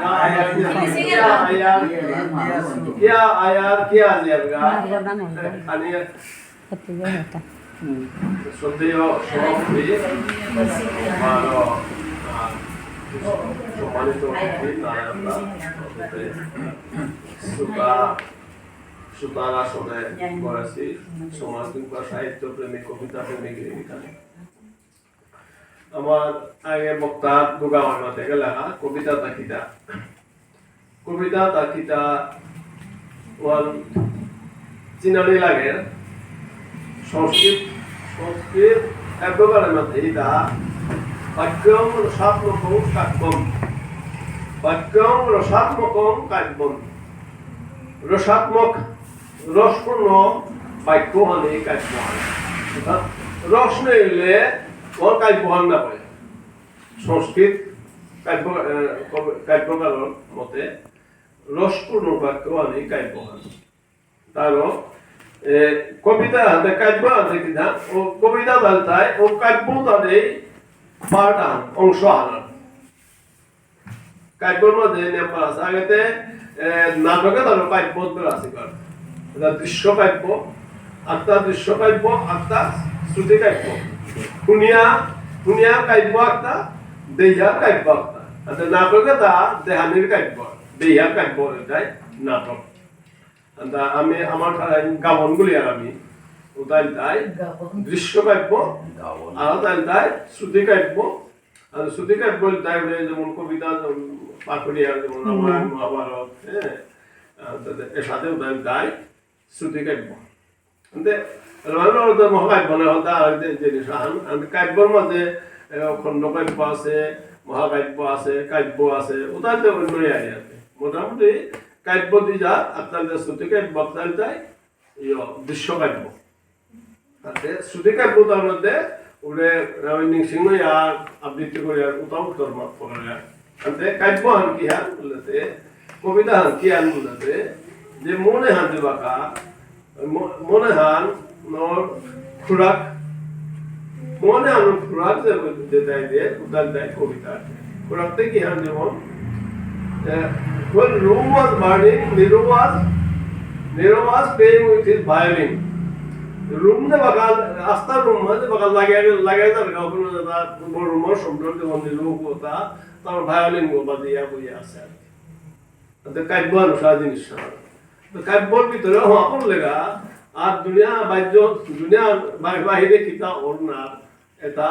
आयार क्या आयार क्या जाएगा आणि শ্রদ্ধেয় সভাপতি আমার আহ, সম্মানিত অতিথি তারা আমরা সুতা সুতার আসনে করেছি সমাজ কিংবা সাহিত্য প্রেমিক কবিতা প্রেমিক এখানে আমার আগে বক্তা দুগা মাতে গেলা কবিতা তাকিতা কবিতা তাকিতা ওয়ান চিনালি লাগে। সংস্কৃত সংস্কৃত একবারের মধ্যে ইদা বাক্যম রসাত্মকম কাব্যম। বাক্যম রসাত্মকম কাব্যম। রসাত্মক রসপূর্ণ বাক্য মানে কাব্য অর্থাৎ রস নেইলে ওর কাব্য হন না বলে। সংস্কৃত কাব্য আহ, কব- মতে মানে কাব্য তারও কবিতা হাতে কাব্য আছে কিনা? ও কবিতা বালতায়, ও কাব্য তাদের পার্ট আন অংশ কাব্যর মধ্যে নেপাল আছে। আগেতে নাটকে কাব্য আছে দৃশ্য কাব্য, আত্মা দৃশ্য কাব্য, আত্মা শ্রুতি কাব্য। শুনিয়া শুনিয়া কাব্য আত্মা দেহা কাব্য আত্মা। নাটকে তা দেহানির কাব্য দেহা কাব্য এটাই নাটক। আমি আমার গাবনগুলি আর আমি ওটাই তাই দৃশ্য কাব্য আর তাই তাই শ্রুতি কাব্য আর শ্রুতি কাব্য তাই যেমন কবিতা পাকুড়িয়া যেমন রামায়ণ মহাভারত হ্যাঁ এর সাথেও তাই তাই শ্রুতি কাব্য মহাকাব্য না হতা জিনিস কাব্যর মধ্যে এ, খণ্ড কাব্য আছে মহাকাব্য আছে কাব্য আছে ওটাই তো অন্যই আছে মোটামুটি কাব্য দিজা আপনাদের শ্রুতি কাব্য আপনার তাই দৃশ্য কাব্য তাতে শ্রুতি কাব্য তার মধ্যে উড়ে রবীন্দ্র সিংহ আর আবৃত্তি করে আর উতাও ধর্ম তাতে কাব্য হান কি হান বলতে, কবিতা হান কি হান বলতে, যে মনে হান যে বাঁকা মনে হান নর খুরাক, মনে হান খুরাক যে যেটাই দিয়ে উদার দেয় কবিতা। খুরাকতে কি হান যেমন uh, when Rome was burning, Nero was Nero was playing with his violin. Room দে বাগাল আস্তা রুম মধ্যে বাগাল লাগাই লাগাই তার গাবন দাদা বড় রুম সম্পর্ক মন্দির লোক হতা তার ভায়োলিন গোবা দিয়া বইয়া আছে আর কি তো কাব্য অনুসার জিনিস তো কাব্যর ভিতরে হওয়ার লেগা আর দুনিয়া বাহ্য দুনিয়া বাহিরে কিতা ওর না এটা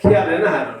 খেয়ালে না হারান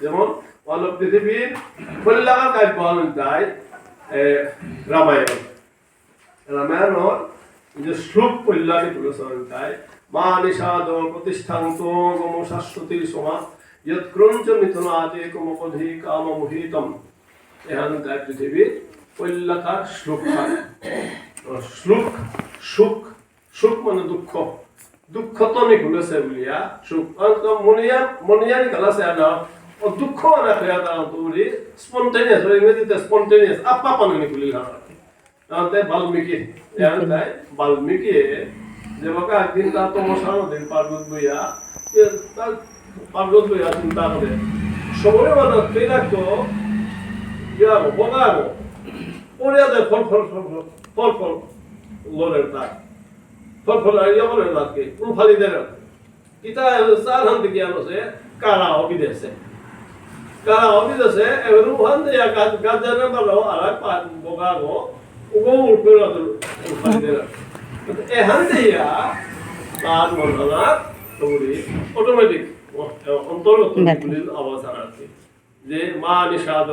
যেমন অল পৃথিবীর কল্যাণ হানা যায় রামায়ণ। রামায়ণর যে শ্লোক কল্যাণী তুলসন তাই মা নিষাদ প্রতিষ্ঠান্ত গম শাশ্বতী সমা যৎ ক্রঞ্চ মিথুন আদে কমপধি কাম মোহিতম এহান তাই পৃথিবীর কল্যাকার শ্লোক। শ্লোক, সুখ সুখ মানে দুঃখ। দুঃখ তো নি খুলেছে বুলিয়া, সুখ। মনিয়া মনিয়ানি গালাছে না। ও দুঃখ না খেয়া তারা তুলি স্পন্টেনিয়াস ইংরেজিতে স্পন্টেনিয়াস আপা পানি খুলি না তাতে বাল্মীকি তাই বাল্মীকি যে বাকা একদিন তা তো মশানো দিন পার্বত বইয়া তার পার্বত বইয়া চিন্তা করে সবরে মানে সেই রাখতো ইয়াবো বগাবো পড়িয়া দেয় ফল ফল ফল ফল ফল ফল লোরের তাক। ফল ফল ইয়া বলে তাকে কোন ফালি দেয় ইতা চার হান থেকে আনছে কারা অবিদেশে। কারা অবিদেশে এবার ওখান থেকে গাজানের ভালো আর এক পা বগাবো ওগো উঠবে না তো ফালি দেয় এখান থেকে তার মন্ডলা তৈরি অটোমেটিক অন্তর্গত গুলির আওয়াজ আছে। যে মা নিষাদ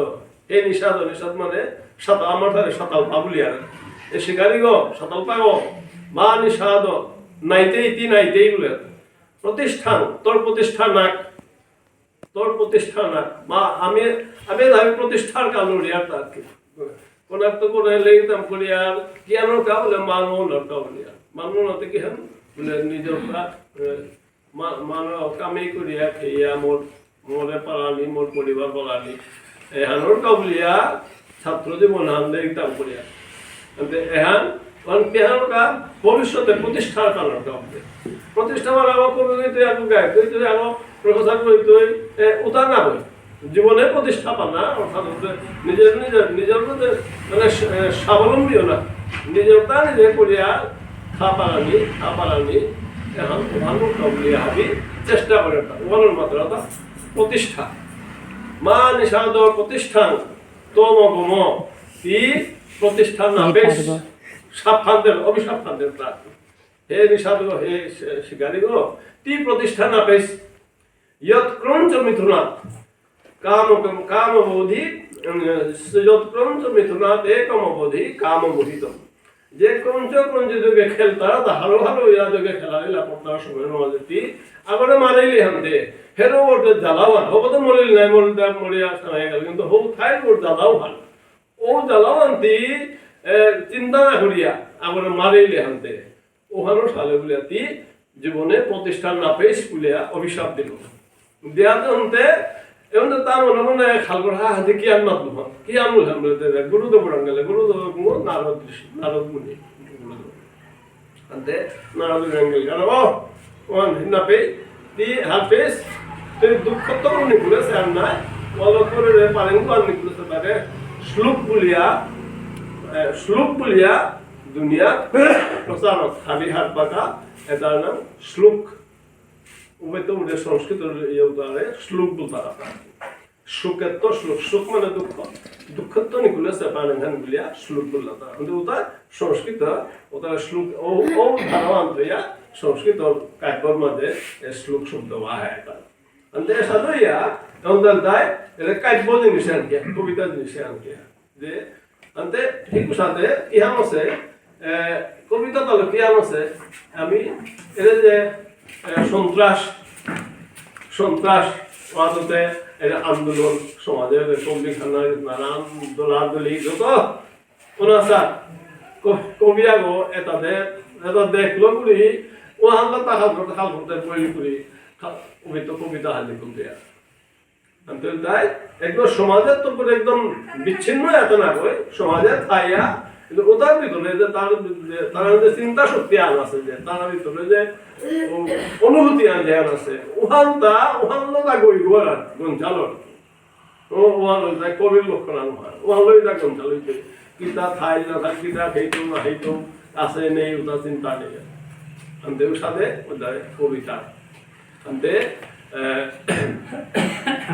এই নিষাদ নিষাদ মানে সাত আমার ধারে সাতাল পাবলি আর। এ শিকারি গো সাতাল পাগো মা নিষাদ নাইতেই তি নাইতেই বলে। প্রতিষ্ঠান তোর প্রতিষ্ঠান নাক তোর প্রতিষ্ঠান মা, আমি আমি আমি প্রতিষ্ঠার কালো রিয়ার তার কোনার তো করে লেগতাম করি আর কিয়ানোর কা বলে মানমোহনের কা বলি আর। মানমোহনতে কি হেন বলে নিজের মান কামে করিয়া খেয়া মোর, মোরে পালানি মোর পরিবার পালানি এহানোর কা ছাত্র জীবন হান লেগতাম এহান কারণ কেহান কা ভবিষ্যতে প্রতিষ্ঠার কারণ কা বলে প্রতিষ্ঠা মানে আমার কবি কইতে আগু গায় কইতে আগু প্রফেসর কইতে উতার না হই। জীবনে প্রতিষ্ঠা পানা অর্থাৎ হচ্ছে নিজের নিজের নিজের মধ্যে মানে স্বাবলম্বীও না। নিজের তা নিজে করিয়া খা পারানি খা পারানি এখন ভালো কবলিয়া হাবি চেষ্টা করে ওয়ানোর মাত্র প্রতিষ্ঠা। মা নিষাদর প্রতিষ্ঠান তম গম ই প্রতিষ্ঠান না বেশ সাবধানদের অভিসাবধানদের প্রাণ হে নিষাদ হে শিকারী গো তি প্রতিষ্ঠান না বেশ যৎক্রঞ্চ মিথুনা কাম কাম অবধি যৎক্রঞ্চ মিথুনাথ একম অবধি কাম অবহিত যে ক্রঞ্চ ক্রঞ্চ যোগে খেলতা ভালো ভালো ইয়া যোগে খেলা হইলা পড়তার সময় নজেতি আবার মারাইলি হামতে হেরো ওটা জ্বালাও হব তো মরিল নাই মরিল মরে আসা হয়ে গেল কিন্তু হো থাই ওর জ্বালাও হান ও জ্বালাও আনতি চিন্তা না করিয়া আবার মারাইলি হান্তে ওখানো সালে বলিয়া জীবনে প্রতিষ্ঠান না পেয়ে স্কুলে অভিশাপ দিল দেহাতে এমনটা তার মনে মনে খালকর হাতে কি আম নাতলু হন কি আম নাম গুরু তো পড়ান গেলে গুরু তো মু নারদ নারদ মুনি। আন্তে নারদ জঙ্গল গেল। ও ওয়ান হিনা পে দি হাফেজ তুই দুঃখ তো মনে বলেছে আর না অলক করে রে পারেন তো আমি বলেছে পারে শ্লোক বলিয়া শ্লোক বলিয়া দুনিয়া প্রচারক হাবি হাত পাকা এটার নাম শ্লোক। উমেতমুড়ে সংস্কৃত ইয়ে শ্লোক বলতারা সুখেত্ব শ্লোক সুখ মানে দুঃখ। দুঃখত্ব নিকুলে সেপানন্ধান বলিয়া শ্লোক বললা তারা। কিন্তু ওটা সংস্কৃত ওটা শ্লোক ও ও ধারাবান হইয়া সংস্কৃত কাব্যর মধ্যে শ্লোক শব্দ আহে তারা அந்த சதையா তখন দায় এটা কাব্য জিনিসে আনকিয়া কবিতা জিনিসে আনকি। যে আনতে ঠিক সাথে ইহাম আছে কবিতা তালক কিহাম আছে, আমি এটা যে সন্ত্রাস সন্ত্রাস ওয়াদতে এটা আন্দোলন সমাজের সংবিধানের নানান দোলাদলি যত। অনাচার কবি আগো এটাতে এটা ও টাকা বই করি কবিতা কবিতা হালি করতে আনতে তাই একদম সমাজের তো একদম বিচ্ছিন্ন এত না কই সমাজে থাইয়া কিন্তু ওটার ভিতরে যে তার তার যে চিন্তা শক্তি আন আছে যে, তার ভিতরে যে অনুভূতি যে আন আছে। উহান তা উহান লগা গই গোয়ার গঞ্জালর ও উহান লই কবির লক্ষণ আন উহান উহান লই যা গঞ্জাল হইতে। কিতা থাই না থাই কিতা খেইতো না খেইতো আছে নেই ওটা চিন্তা নেই। আনতে সাথে ওদের কবিতা আনতে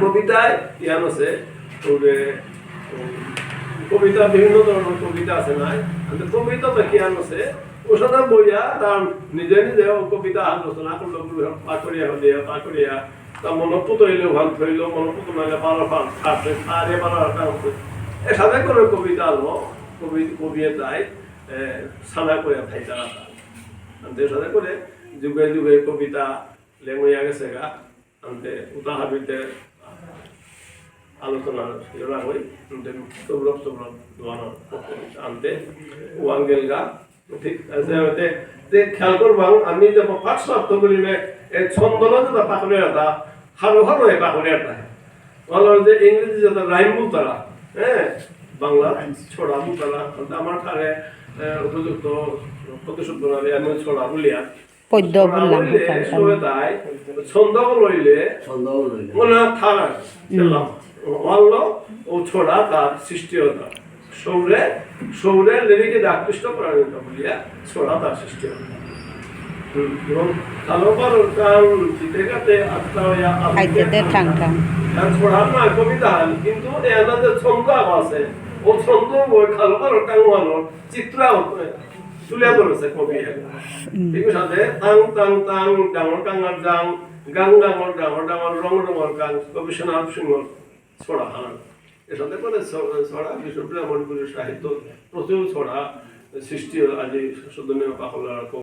কবিতায় ইয়ান আছে, ওরে কবিতা, বিভিন্ন ধরনের কবিতা আছে নাই কিন্তু কবিতা তো কিয়ান আছে ওষুধ বইয়া তার নিজে নিজে কবিতা আলোচনা করল পাকড়িয়া হলিয়া পাকড়িয়া তা মনপুত হইলে ভান থইল মনপুত নাইলে বারো ফান খাটে বারো হাটা এ সাথে করে কবিতা আলো কবি, কবিয়ে তাই সাদা করে খাই তারা আনতে সাথে করে যুগে যুগে কবিতা লেমইয়া গেছে গা আনতে উদাহাবিতে আলোচনা ইয়া হই সৌরভ সৌরভ আনতে ওয়াঙ্গেল গা ঠিক আছে তে খেয়াল করবাং আমি যে ফার্স্ট অর্থ করিলে এই ছন্দল যেটা পাকলে এটা হারো হারো এ পাকলে এটা বলো যে ইংরেজি যেটা রাইম বুতারা হ্যাঁ বাংলা ছড়া বুতারা আমার কারে উপযুক্ত প্রতিশোধ বনালে আমি ছড়া বলিয়া। পদ্য বললাম ছন্দ লইলে সন্দেহ রইল ওনা থাকা অল্ল ও ছোড়া তার সৃষ্টি হতো। সৌরে সৌরে লেরিকে আকৃষ্ট করার বলিয়া ছোড়া তার কিন্তু এনা ছন্দ আছে। ও ছন্দ ওই কালোবার চিত্র তুলে ধরেছে কবি ঠিক সাথে তাং তাং তাং ডাঙর ডাঙর ডাং গাং ডাঙর ডাঙর ডাঙর রং রঙর গাং গবেষণা সিংহ ছড়া। এর সাথে মানে ছড়া সাহিত্য প্রচুর ছড়া। সৃষ্টি আজ সদনীয় পাহলার